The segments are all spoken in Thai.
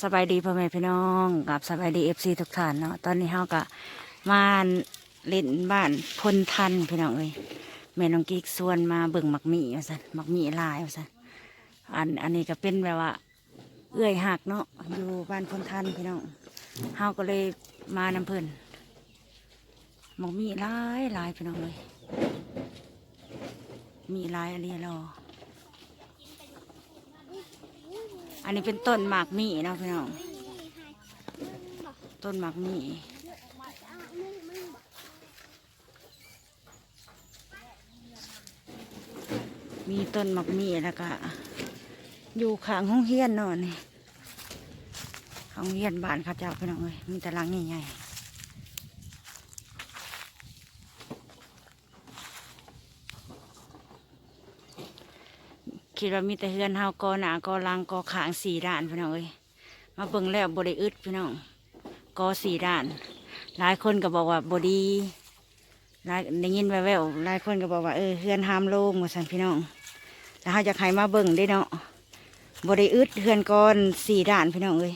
สบายดีพ่อแม่พี่น้องกับสบายดีเอฟซีทุกท่านเนาะตอนนี้เฮาก็มาเล่นบ้านพลทันพี่น้องเอ้ยแม่น้องกิ๊กส่วนมาเบิ่งหมักมี่ว่าซั่นหมักมี่ลายว่าซั่นอันอันนี้ก็เป็นแบบว่า เอื้อยหักเนาะอยู่บ้านพลทันพี่น้องเฮาก็เลยมานำเพิ่นหมักมี่ลายลายพี่น้องเลยมีลายอะไรรอ อันนี้เป็นต้นหมากมีนะพี่น้อง ต้นหมากมีมีต้นหมากมีแล้วก็อยู่ข้างห้องเฮียนนอนนี่ห้องเฮียนบ้านข้าเจ้าพี่น้องเลยมีแต่หลังใหญ่ๆ คิดว่ามีแต่เฮือนเฮากอหนากอลังกอขางสี่ด้านพี่น้องเอ้ยมาเบิ่งแล้วบริอึดพี่น้องกอสี่ด้าน หลายคนก็บอกว่าบดีหลายได้ยินแววๆหลายคนก็บอกว่าเออเฮือนห้ามโล่งมาสั่นพี่น้อง แล้วเขาจะใครมาเบิ่งได้เนาะบริอึดเฮือนก้อนสี่ด่านพี่น้องเอ้ย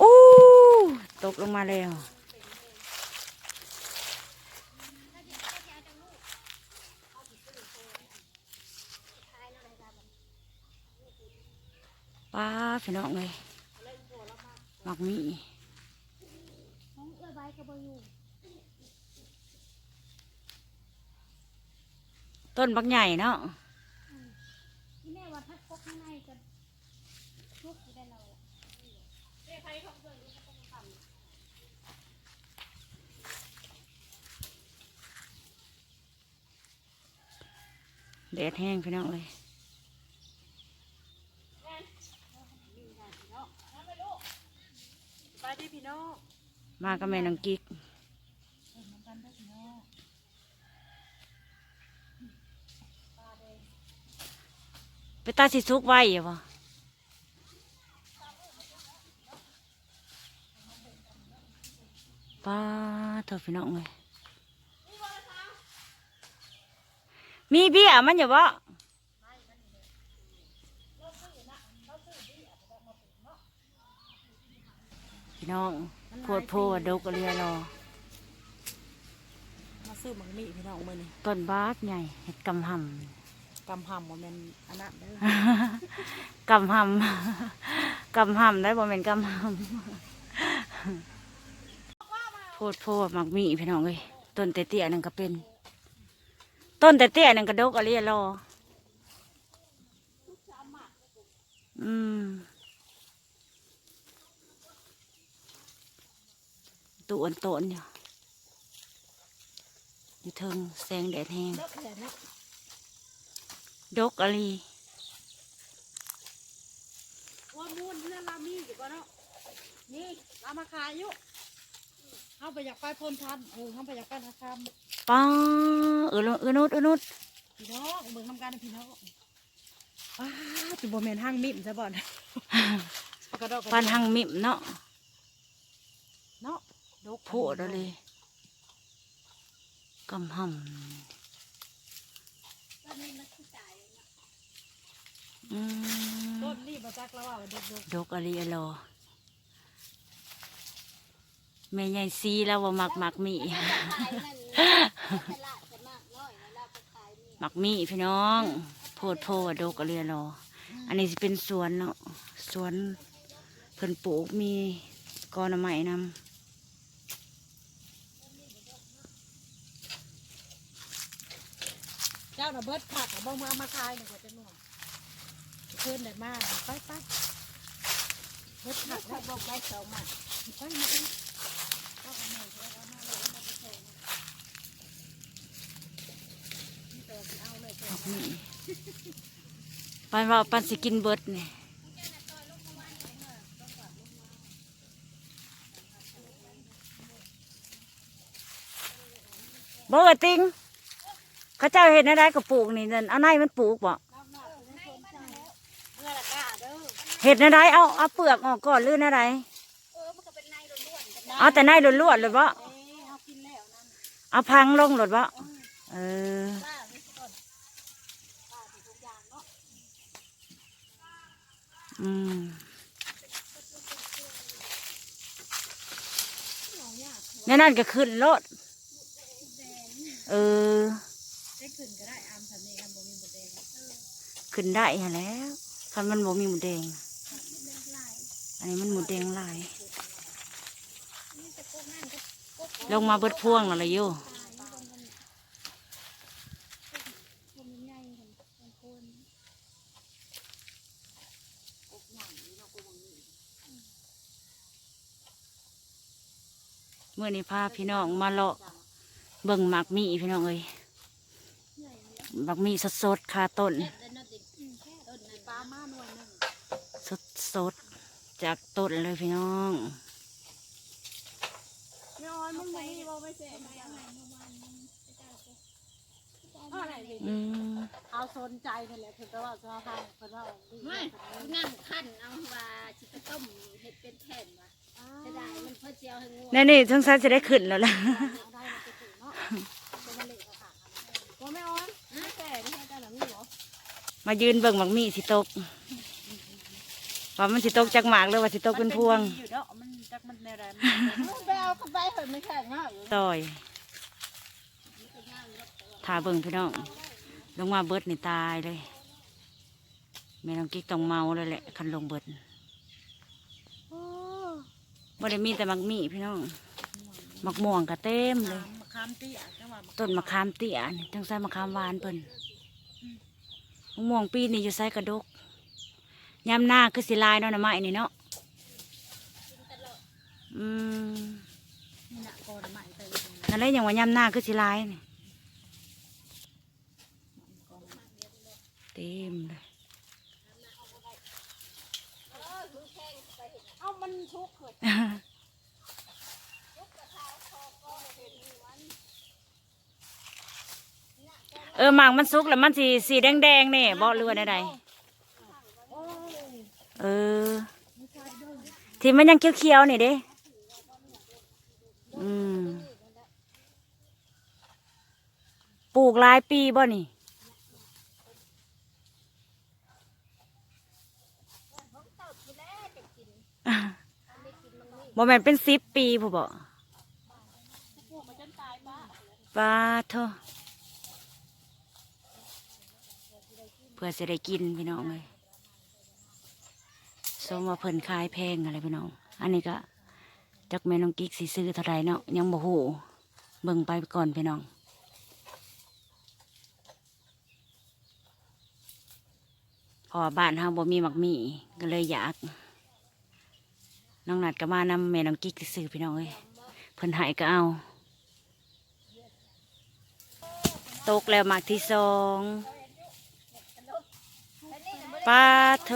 อู้ตกลงมาแล้ว ป้าพี่น้องเลยหมักมีต้นบักใหญ่เนาะที่แม่ว่าพักพกข้างในก็ทุกอยู่ได้เราแดดแห้งพี่น้องเลย ไปดิพี่น้อง มากับแม่นังกิกไปตาสิซุกไว้อยู่ปะป้าเถอะพี่น้องเลยมีเบี้ยมันอยู่ปะพี่น้อง โพดโพดดกกระเรียรอมาซื้อหมังมีพี่น้องมือนี่ต้นบาสใหญ่เห็ดกำหกำหำว่าแมันอันนั้นเด้อำกำหำกำหำได้บ่แม่นกำหำโพดโพดมักมีพี่น้องเอ้ยต้นเตี้ยๆนั่นก็เป็น ต้นเตี้ยๆนั่นก็ดกอะไรรออืม ตุอันโตนอยู่อยู่เทิงแสงแดดแห้งเลิกเลยนะดกอะไรว่ามูลเรื่องรามีอยู่ก่อนเนาะนี่เรามาขายอยู่เขาไปอยากไปพลทันเออเขาไปอยากไปทักคป้าเออเออนุดเออนุดำพี่น้องเบิ่งทำการนะพี่น้องอ้าจุบแมนห้างมิมซะบ่อนกระดอกกระปานเดียหังมิมเนาะเนาะ ดกโพดเอาเลยกำหำอืมต้นนี่มาจักแล้วว่าดกดกดกอะไรอะลอแม่ใหญ่ซีแล้วว่ามักมักมีมักมีพี่น้อง โพดโพดดกอะไรอะลออันนี้สิเป็นสวนเนาะสวนเพิ่นปลูกมีกอหน่อไม้นำ เจ้า น่ะเบิดผักเอาบ้งมาเอามาขายหนึ่งกว่าจะหน่วยเพิ่นได้มากไปไปเบิดผักแล้วบอกไปสองมาไปมาอีกเอาเอาหน่อยเอามาเลยเอามาไปใส่นี่แต่สิเอาเลยเจ้ามักมีปันว่าปันสิกินเบิดนี่บ่เออติง เขาเจ้าเห็นอะไรก็ปลูกนี่นั่นเอาในมันปลูกบ่เมื่อละเห็ดอะไรเอาเอาเปลือกออกก่อนหรืออะไรเออมันในล้วนๆกันเอาแต่ในล้วนๆเลยบ่เอ้เอากินแล้วนั่นเอาพังลงหลดบ่เออป้านี่ก่อนป้าที่ทุกอย่างเนาะอืมแน่นั่นก็ขึ้นรถเออ ขึ้นก็ได้อามทำนี่อามบ่มีหมดแดงขึ้นได้หั่นแล้วคันมันบ่มีหมูแดงอันนี้มันหมูแดงหลายลงมาเบิดพ่วงอะไรอยู่เมื่อนี้พาพี่น้องมาเลาะเบิ่งหมักมีพี่น้องเอ้ย หมักมีสดๆคาต้นปลามาหน่วยหนึงสดสดๆจากต้นเลยพี่น้องไม่ออนมันบ่มีบ่ไม่เสร็จอะไรดิอืมเอาสนใจนั่นแหละคือแต่ว่าจะเอาให้เพิ่นว่าไม่นั่งขั้นเอาว่าชิตต้มเห็ดเป็นแผ่นว่ะจะได้มันเพื่อเจียวให้งูนี่นี่ทั้งซ้ายจะได้ขึ้นแล้วล่ะเอาได้มันจะถึงเนาะเป็นทะเลก็ค่ะว่าไม่ออนไม่แก่ไม่ใช่แต่ละมีบ่ มายืนเบิ่งหมักมีสิตกว่ามันสิตกจากหมากหรือว่าสิตกเป็นพวงอยู่เด้อมันจักมันในแรงไปเอาเข้าไปเพิ่นไม่แข็งเนาะอยู่ต่อยถาเบิ่งพี่น้องลงมาเบิดนี่ตายเลยแม่น้องกิ๊กต้องเมาเลยแหละคันลงเบิดบ่ได้มีแต่หมักมีพี่น้องหมักม่วงก็เต็มเลยมะขามเตี้ยจังหวะต้นมะขามเตี้ยนี่ทั้งใส่มะขามหวานเพิ่น มะม่วงปีนี่อยู่ใส่กระดกยามหน้าคือสิลายเนาะนะไม้นี่เนาะอืมนี่น่ะก่อนใหม่ไปนั่นแหละอย่างว่ายามหน้าคือสิลายนี่เต็มเลยเอามันทุกข์เกิด เออหมากมันสุกแล้วมันสีสีแดงแดงๆนี่บ่เรือใดๆเออ ที่มันยังเขียวๆนี่เด้ อืมปลูกหลายปีบ่นี่บ่แม่นเป็นสิบปีผู้บ่ปลาเถอะเพื่อจะได้กินพี่น้องเลยสมว่าเพิ่นขายแพงอะไรพี่น้อง อันนี้ก็จักแม่น้องกิ๊กสิซื้อเท่าไรเนาะยังบ่ฮู้เบิ่งไปก่อนพี่น้องพอบ้านเฮาบ่มีหมักมีก็เลยอยากน้องนัดก็มานำแม่น้องกิ๊กซื้อพี่น้องเอ้ยเพิ่นใหายก็เอาตกแล้วหมากที่สอง ปลาโท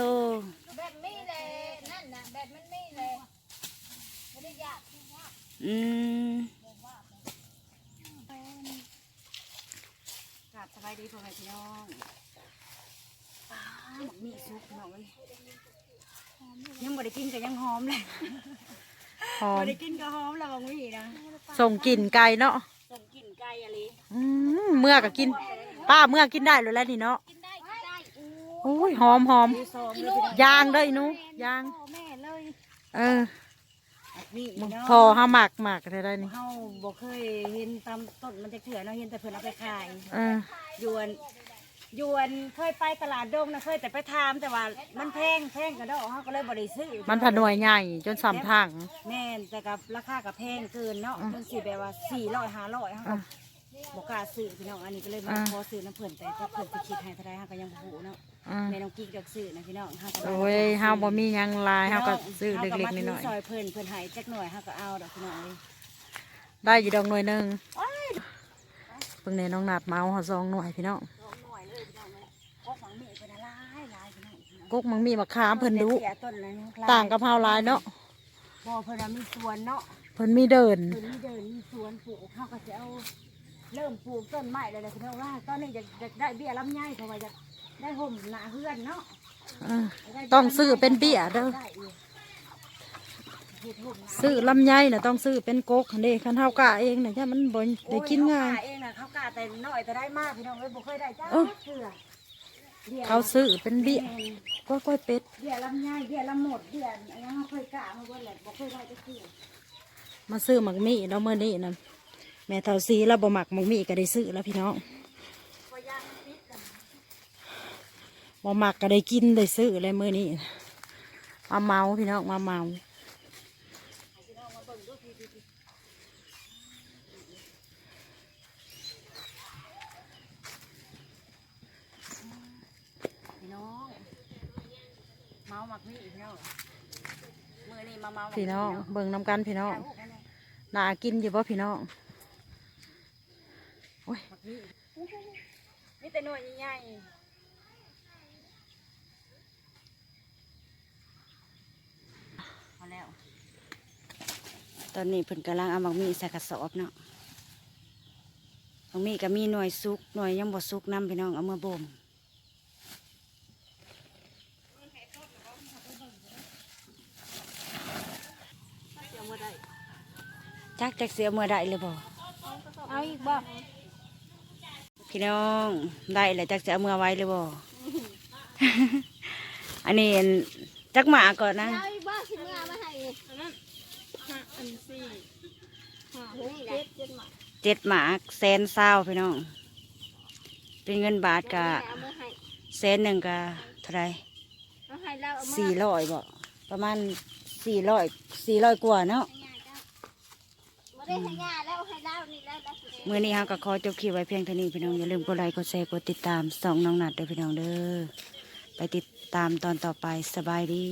แบบนี้เลยนั่นน่ะแบบมันนี่เลยไม่ได้ยากอืมกราบสบายดีพ่อแม่พี่น้องปลาหมักหมี่สุกพี่น้องเอ้ยยังบ่ได้กินก็ยังหอมเลยหอบ่มได้กินก็หอมแล้วหมักหมี่นะส่งกลิ่นไก่เนาะส่งกลิ่นไก่อะไรอืมเมื่อก็กิน ป้าเมื่อกินได้เลยแล้วนี่เนาะกินได้กินได้ อู้โอ้ยหอมหอมซอมเลยพี่น้องยางเด้ออีหนูยางพ่อแม่เลยเออหมักหมี่พี่น้งพอห้าหมักหมักได้ได้นี่เฮาบ่เคยเห็นตามต้นมันจะเถื่อเนาะเห็นแต่เพิ่นเอาไปขายเออยวนยวนเคยไปตลาดดงนะเคยแต่ไปทามแต่ว่ามันแพงแพงกระดอกเขาก็เลยบริซื้อมันผนวยใหญ่จนสามทางแม่นแต่กับราคากับแพงเกินเนาะจนสิแบบว่าสี่ร้อยห้าร้อยเขาก็อะบอกกล้าซื้อพี่น้องอันนี้ก็เลยมาอะขอซื้อน้ำเพิ่นแต่ถ้าเพิ่นไปคิดให้เท่าไรเขาก็ยังบ่ฮู้เนาะอืม แม่น้องกิ๊กอยากซื้อนะพี่น้องเฮาก็โอ้ยเฮาบ่มีหยังหลายเฮาก็ซื้อเล็กๆน้อยซอยเพิ่นเพิ่นให้จักหน่อยเฮาก็เอาดอกพี่น้องเลยๆได้อยู่ดอกหน่วยหนึงเพิ่งในน้องนัดมาเอาหอซองหน่วยพี่น้องหน่อยเลยพี่น้องเลยก็ฝังมีเป็นหลายหลายพี่น้องกุ๊กมังมีมะขามเพิ่นดุเสียต้นเลยนะต่างกับเฮาหลายเนาะบ่เพิ่นน่ะมีสวนเนาะ เพิ่นมีเดินเพิ่นมีเดินมีสวนปลูกเขาก็จะเอาเริ่มปลูกต้นไม้เลยเลยคือว่าตอนนี้จะจะได้เบี้ยลำไยเพราะว่าจะ ได้ห่มหนาเฮือนเนาะเออต้องซื้อเป็นเบี้ยเด้อได้อยู่เฮ็ดห่มหนาซื้อลำไยน่ะต้องซื้อเป็นกกเด้คันเฮากะเองน่ะจ้ะมันบ่ได้กินง่ายโอ้เขกเองนะเขากาแต่น้อยแต่ได้มากพี่น้องเลยบ่เคยได้จ้าเออเสือเขาซื้อเป็นเบี้ยกล้วยๆเป็ดเบี้ยลำไยเบี้ยลำหมดเบี้ยอันยังเคยกะมาบ่แหละบ่เคยได้จะคือมาซื้อหมักมี่แล้วเมื่อนี้นั่นแม่เท่าซีแล้วบ่หมักหมักมี่ก็ได้ซื้อแล้วพี่น้อง บ่หมักก็ได้กินได้ซื้อเลยเมื่อนี้มาเมาพี่น้องมาเมาพี่น้องเมาหมักมีพี่น้องมือนี่มาเมาหมักพี่น้องเบิ่งน้ำกันพี่น้องน่ากินอยู่ป่ะพี่น้องโอ้ยมีแต่หน่วยใหญ่ พอแล้ว ตอนนี้เพิ่นกำลังเอาหมักมีใส่กระสอบเนาะหมักมีก็มีหน่วยสุกหน่วยยังบ่สุกนํพี่น้องเอามาบ่มจักจักเสียเมื่อได้เลยบ่เอาอีกบ่พี่น้องได้แล้วจักจะเอามื่อไว้เลยบ่อันนี้จักหมาก่อนนะ เอาอีกบ่สิเมื่อมาให้อันนั้นห้าอันสี่ห้าหกเจ็ดเจ็ดหมา เจ็ดหมาแสนเศร้าพี่น้อง เป็นเงินบาทกะเอามาให้แสนหนึ่งกะเท่าไหรเอาให้เราเอามาสี่ร้อยบ่ประมาณสี่ร้อยสี่ร้อยกว่าเนาะบ่ได้ให้ยาแล้วให้เรานี่แล้วแล้วสิมื่อนี้เฮาก็ขอจบคลิปไว้เพียงเท่านี้พี่น้องอย่าลืมกดไลค์กดแชร์กดติดตามส่องน้องนัดเด้อพี่น้องเด้อไปติดตามตอนต่อไปสบายดี